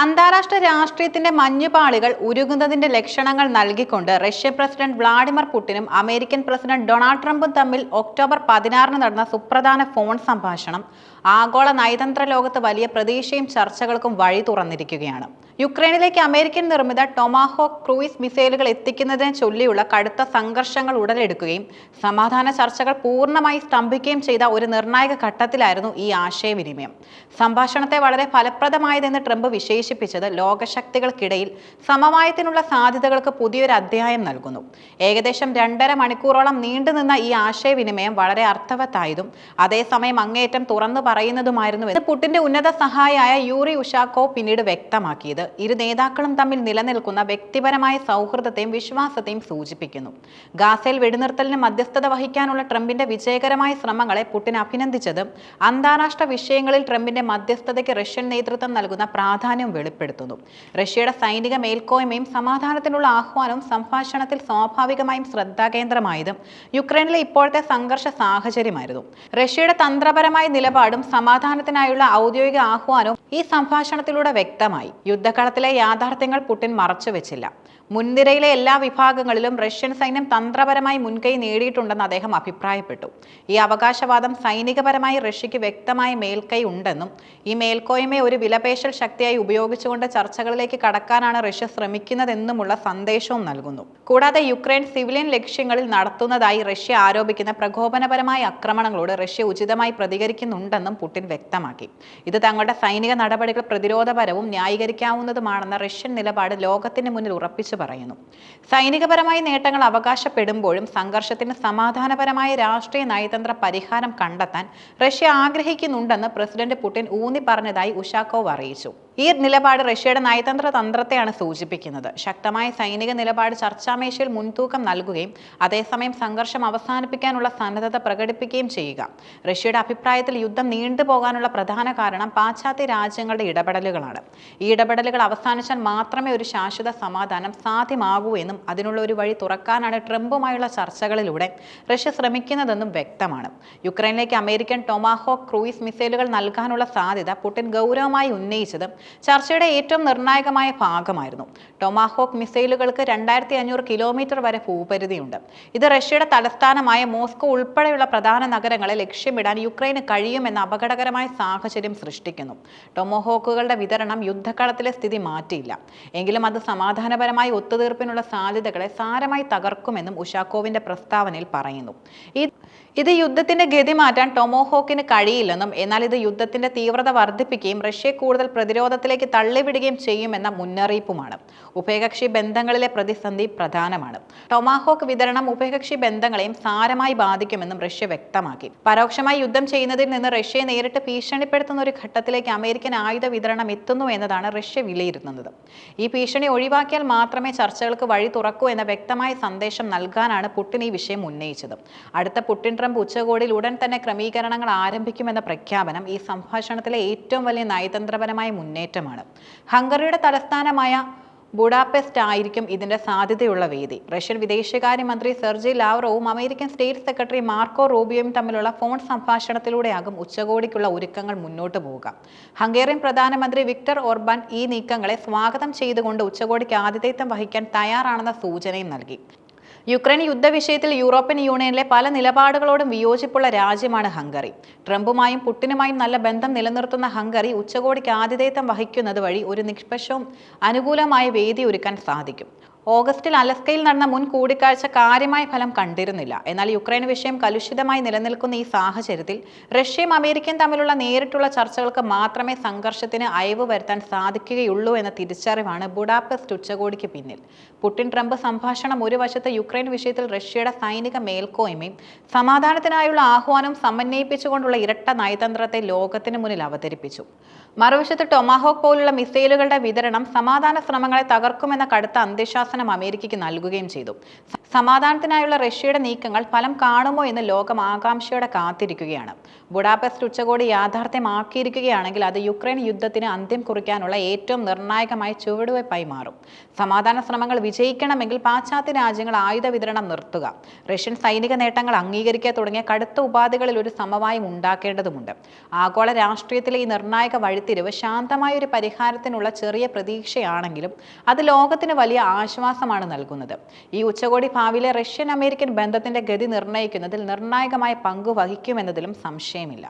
അന്താരാഷ്ട്ര രാഷ്ട്രീയത്തിന്റെ മഞ്ഞുപാളികൾ ഉരുകുന്നതിന്റെ ലക്ഷണങ്ങൾ നൽകിക്കൊണ്ട് റഷ്യൻ പ്രസിഡന്റ് വ്ളാഡിമിർ പുടിനും അമേരിക്കൻ പ്രസിഡന്റ് ഡൊണാൾഡ് ട്രംപും തമ്മിൽ ഒക്ടോബർ പതിനാറിന് നടന്ന സുപ്രധാന ഫോൺ സംഭാഷണം. ആഗോള നയതന്ത്ര ലോകത്ത് വലിയ പ്രതീക്ഷയും ചർച്ചകൾക്കും വഴി തുറന്നിരിക്കുകയാണ്. യുക്രൈനിലേക്ക് അമേരിക്കൻ നിർമ്മിത ടൊമാഹോക്ക് ക്രൂയിസ് മിസൈലുകൾ എത്തിക്കുന്നതിനെ ചൊല്ലിയുള്ള കടുത്ത സംഘർഷങ്ങൾ ഉടലെടുക്കുകയും സമാധാന ചർച്ചകൾ പൂർണമായി സ്തംഭിക്കുകയും ചെയ്ത ഒരു നിർണായക ഘട്ടത്തിലായിരുന്നു ഈ ആശയവിനിമയം. സംഭാഷണത്തെ വളരെ ഫലപ്രദമായതെന്ന് ട്രംപ് വിശേഷിപ്പിച്ചത് ലോകശക്തികൾക്കിടയിൽ സമവായത്തിനുള്ള സാധ്യതകൾക്ക് പുതിയൊരു അധ്യായം നൽകുന്നു. ഏകദേശം രണ്ടര മണിക്കൂറോളം നീണ്ടുനിന്ന ഈ ആശയവിനിമയം വളരെ അർത്ഥവത്തായതും അതേസമയം അങ്ങേയറ്റം തുറന്നു പറയുന്നതുമായിരുന്നു എന്ന് പുട്ടിന്റെ ഉന്നത സഹായിയായ യൂറി ഉഷാക്കോ പിന്നീട് വ്യക്തമാക്കിയത്. ഇരു നേതാക്കളും തമ്മിൽ നിലനിൽക്കുന്ന വ്യക്തിപരമായ സൗഹൃദത്തെയും വിശ്വാസത്തെയും സൂചിപ്പിക്കുന്നു. ഗാസയിൽ വെടിനിർത്തലിന് മധ്യസ്ഥത വഹിക്കാനുള്ള ട്രംപിന്റെ വിജയകരമായ ശ്രമങ്ങളെ പുടിൻ അഭിനന്ദിച്ചത് അന്താരാഷ്ട്ര വിഷയങ്ങളിൽ ട്രംപിന്റെ മധ്യസ്ഥതയ്ക്ക് റഷ്യൻ നേതൃത്വം നൽകുന്ന പ്രാധാന്യം വെളിപ്പെടുത്തുന്നു. റഷ്യയുടെ സൈനിക മേൽക്കോയ്മയും സമാധാനത്തിനുള്ള ആഹ്വാനവും സംഭാഷണത്തിൽ സ്വാഭാവികമായും ശ്രദ്ധാകേന്ദ്രമായതും യുക്രൈനിലെ ഇപ്പോഴത്തെ സംഘർഷ സാഹചര്യമായിരുന്നു. റഷ്യയുടെ തന്ത്രപരമായ നിലപാടും സമാധാനത്തിനായുള്ള ഔദ്യോഗിക ആഹ്വാനവും ഈ സംഭാഷണത്തിലൂടെ വ്യക്തമായി. യുദ്ധകളത്തിലെ യാഥാർത്ഥ്യങ്ങൾ പുടിൻ മറച്ചുവെച്ചില്ല മുൻനിരയിലെ എല്ലാ വിഭാഗങ്ങളിലും റഷ്യൻ സൈന്യം തന്ത്രപരമായി മുൻകൈ നേടിയിട്ടുണ്ടെന്ന് അദ്ദേഹം അഭിപ്രായപ്പെട്ടു. ഈ അവകാശവാദം സൈനികപരമായി റഷ്യയ്ക്ക് വ്യക്തമായ മേൽക്കൈ ഉണ്ടെന്നും ഈ മേൽക്കോയ്മയെ ഒരു വിലപേശൽ ശക്തിയായി ഉപയോഗിച്ചുകൊണ്ട് ചർച്ചകളിലേക്ക് കടക്കാനാണ് റഷ്യ ശ്രമിക്കുന്നതെന്നുമുള്ള സന്ദേശവും നൽകുന്നു. കൂടാതെ യുക്രൈൻ സിവിലിയൻ ലക്ഷ്യങ്ങളിൽ നടത്തുന്നതായി റഷ്യ ആരോപിക്കുന്ന പ്രകോപനപരമായ ആക്രമണങ്ങളോട് റഷ്യ ഉചിതമായി പ്രതികരിക്കുന്നുണ്ടെന്നും പുടിൻ വ്യക്തമാക്കി. ഇത് തങ്ങളുടെ സൈനിക നടപടികൾ പ്രതിരോധപരവും ന്യായീകരിക്കാവുന്നതുമാണെന്ന റഷ്യൻ നിലപാട് ലോകത്തിന് മുന്നിൽ ഉറപ്പിച്ചു പറയുന്നു. സൈനികപരമായ നേട്ടങ്ങൾ അവകാശപ്പെടുമ്പോഴും സംഘർഷത്തിന് സമാധാനപരമായ രാഷ്ട്രീയ നയതന്ത്ര പരിഹാരം കണ്ടെത്താൻ റഷ്യ ആഗ്രഹിക്കുന്നുണ്ടെന്ന് പ്രസിഡന്റ് പുടിൻ ഊന്നി പറഞ്ഞതായി ഉഷാക്കോവ് അറിയിച്ചു. ഈ നിലപാട് റഷ്യയുടെ നയതന്ത്ര തന്ത്രത്തെയാണ് സൂചിപ്പിക്കുന്നത്. ശക്തമായ സൈനിക നിലപാട് ചർച്ചാമേശയിൽ മുൻതൂക്കം നൽകുകയും അതേസമയം സംഘർഷം അവസാനിപ്പിക്കാനുള്ള സന്നദ്ധത പ്രകടിപ്പിക്കുകയും ചെയ്യുക. റഷ്യയുടെ അഭിപ്രായത്തിൽ യുദ്ധം നീണ്ടുപോകാനുള്ള പ്രധാന കാരണം പാശ്ചാത്യ രാജ്യങ്ങളുടെ ഇടപെടലുകളാണ്. ഈ ഇടപെടലുകൾ അവസാനിച്ചാൽ മാത്രമേ ഒരു ശാശ്വത സമാധാനം സാധ്യമാകൂ എന്നും അതിനുള്ള ഒരു വഴി തുറക്കാനാണ് ട്രംപുമായുള്ള ചർച്ചകളിലൂടെ റഷ്യ ശ്രമിക്കുന്നതെന്നും വ്യക്തമാണ്. യുക്രൈനിലേക്ക് അമേരിക്കൻ ടൊമാഹോ ക്രൂയിസ് മിസൈലുകൾ നൽകാനുള്ള സാധ്യത പുടിൻ ഗൗരവമായി ഉന്നയിച്ചത് ചർച്ചയുടെ ഏറ്റവും നിർണായകമായ ഭാഗമായിരുന്നു. ടൊമാഹോക്ക് മിസൈലുകൾക്ക് രണ്ടായിരത്തി അഞ്ഞൂറ് കിലോമീറ്റർ വരെ ഭൂപരിധിയുണ്ട്. ഇത് റഷ്യയുടെ തലസ്ഥാനമായ മോസ്കോ ഉൾപ്പെടെയുള്ള പ്രധാന നഗരങ്ങളെ ലക്ഷ്യമിടാൻ യുക്രൈന് കഴിയുമെന്ന അപകടകരമായ സാഹചര്യം സൃഷ്ടിക്കുന്നു. ടൊമോഹോക്കുകളുടെ വിതരണം യുദ്ധക്കളത്തിലെ സ്ഥിതി മാറ്റിയില്ല. എങ്കിലും അത് സമാധാനപരമായി ഒത്തുതീർപ്പിനുള്ള സാധ്യതകളെ സാരമായി തകർക്കുമെന്നും ഉഷാക്കോവിന്റെ പ്രസ്താവനയിൽ പറയുന്നു. ഈ ഇത് യുദ്ധത്തിന്റെ ഗതി മാറ്റാൻ ടൊമോഹോക്കിന് കഴിയില്ലെന്നും എന്നാൽ ഇത് യുദ്ധത്തിന്റെ തീവ്രത വർദ്ധിപ്പിക്കുകയും റഷ്യയെ കൂടുതൽ പ്രതിരോധത്തിലേക്ക് തള്ളിവിടുകയും ചെയ്യുമെന്ന മുന്നറിയിപ്പുമാണ്. ഉഭയകക്ഷി ബന്ധങ്ങളിലെ പ്രതിസന്ധി പ്രധാനമാണ്. ടൊമാഹോക്ക് വിതരണം ഉഭയകക്ഷി ബന്ധങ്ങളെയും സാരമായി ബാധിക്കുമെന്നും റഷ്യ വ്യക്തമാക്കി. പരോക്ഷമായി യുദ്ധം ചെയ്യുന്നതിൽ നിന്ന് റഷ്യയെ നേരിട്ട് ഭീഷണിപ്പെടുത്തുന്ന ഒരു ഘട്ടത്തിലേക്ക് അമേരിക്കൻ ആയുധ വിതരണം എത്തുന്നു എന്നതാണ് റഷ്യ വിലയിരുത്തുന്നത്. ഈ ഭീഷണി ഒഴിവാക്കിയാൽ മാത്രമേ ചർച്ചകൾക്ക് വഴി തുറക്കൂ എന്ന വ്യക്തമായ സന്ദേശം നൽകാനാണ് പുടിൻ ഈ വിഷയം ഉന്നയിച്ചത്. അടുത്ത പുടിൻ ട്രംപ് ഉച്ചകോടിയിൽ ഉടൻ തന്നെ ക്രമീകരണങ്ങൾ ആരംഭിക്കുമെന്ന പ്രഖ്യാപനം ഈ സംഭാഷണത്തിലെ ഏറ്റവും വലിയ നയതന്ത്രപരമായ മുന്നേറ്റമാണ്. ഹംഗറിയുടെ തലസ്ഥാനമായ ബുഡാപെസ്റ്റ് ആയിരിക്കും ഇതിന്റെ സാധ്യതയുള്ള വേദി. റഷ്യൻ വിദേശകാര്യമന്ത്രി സെർജി ലാവ്റോവും അമേരിക്കൻ സ്റ്റേറ്റ് സെക്രട്ടറി മാർക്കോ റൂബിയോയും തമ്മിലുള്ള ഫോൺ സംഭാഷണത്തിലൂടെയാകും ഉച്ചകോടിക്കുള്ള ഒരുക്കങ്ങൾ മുന്നോട്ട് പോവുക. ഹംഗേറിയൻ പ്രധാനമന്ത്രി വിക്ടർ ഓർബാൻ ഈ നീക്കങ്ങളെ സ്വാഗതം ചെയ്തുകൊണ്ട് ഉച്ചകോടിക്ക് ആതിഥേയത്വം വഹിക്കാൻ തയ്യാറാണെന്ന സൂചനയും നൽകി. യുക്രൈൻ യുദ്ധവിഷയത്തിൽ യൂറോപ്യൻ യൂണിയനിലെ പല നിലപാടുകളോടും വിയോജിപ്പുള്ള രാജ്യമാണ് ഹംഗറി. ട്രംപുമായും പുട്ടിനുമായും നല്ല ബന്ധം നിലനിർത്തുന്ന ഹംഗറി ഉച്ചകോടിക്ക് ആതിഥേയത്വം വഹിക്കുന്നത് വഴി ഒരു നിഷ്പക്ഷവും അനുകൂലമായ വേദി ഒരുക്കാൻ സാധിക്കും. ഓഗസ്റ്റിൽ അലസ്കയിൽ നടന്ന മുൻ കൂടിക്കാഴ്ച കാര്യമായ ഫലം കണ്ടിരുന്നില്ല. എന്നാൽ യുക്രൈൻ വിഷയം കലുഷിതമായി നിലനിൽക്കുന്ന ഈ സാഹചര്യത്തിൽ റഷ്യയും അമേരിക്കയും തമ്മിലുള്ള നേരിട്ടുള്ള ചർച്ചകൾക്ക് മാത്രമേ സംഘർഷത്തിന് അയവ് വരുത്താൻ സാധിക്കുകയുള്ളൂ എന്ന തിരിച്ചറിവാണ് ബുഡാപെസ്റ്റ് ഉച്ചകോടിക്ക് പിന്നിൽ. പുടിൻ ട്രംപ് സംഭാഷണം ഒരു വശത്ത് യുക്രൈൻ വിഷയത്തിൽ റഷ്യയുടെ സൈനിക മേൽക്കോയ്മയും സമാധാനത്തിനായുള്ള ആഹ്വാനം സമന്വയിപ്പിച്ചുകൊണ്ടുള്ള ഇരട്ട നയതന്ത്രത്തെ ലോകത്തിന് മുന്നിൽ അവതരിപ്പിച്ചു. മറുവശത്ത് ടൊമാഹോക്ക് പോലുള്ള മിസൈലുകളുടെ വിതരണം സമാധാന ശ്രമങ്ങളെ തകർക്കുമെന്ന കടുത്ത അന്ത്യശാസനം അമേരിക്കയ്ക്ക് നൽകുകയും ചെയ്തു. സമാധാനത്തിനായുള്ള റഷ്യയുടെ നീക്കങ്ങൾ ഫലം കാണുമോ എന്ന് ലോകം ആകാംക്ഷയോടെ കാത്തിരിക്കുകയാണ്. ബുഡാപെസ്റ്റ് ഉച്ചകോടി യാഥാർത്ഥ്യമാക്കിയിരിക്കുകയാണെങ്കിൽ അത് യുക്രൈൻ യുദ്ധത്തിന് അന്ത്യം കുറിക്കാനുള്ള ഏറ്റവും നിർണായകമായ ചുവടുവയ്പായി മാറും. സമാധാന ശ്രമങ്ങൾ വിജയിക്കണമെങ്കിൽ പാശ്ചാത്യ രാജ്യങ്ങൾ ആയുധ വിതരണം നിർത്തുക. റഷ്യൻ സൈനിക നേട്ടങ്ങൾ അംഗീകരിക്കുക തുടങ്ങിയ കടുത്ത ഉപാധികളിൽ ഒരു സമവായം ഉണ്ടാക്കേണ്ടതുണ്ട് ആഗോള രാഷ്ട്രീയത്തിലെ ഈ നിർണായക വഴിത്തിരിവ് ശാന്തമായ ഒരു പരിഹാരത്തിനുള്ള ചെറിയ പ്രതീക്ഷയാണെങ്കിലും അത് ലോകത്തിന് വലിയ ആശ്വാസമാണ് നൽകുന്നത്. ഈ ഉച്ചകോടി ഭാവിയിലെ റഷ്യൻ അമേരിക്കൻ ബന്ധത്തിന്റെ ഗതി നിർണയിക്കുന്നതിൽ നിർണായകമായ പങ്ക് വഹിക്കുമെന്നതിലും സംശയമില്ല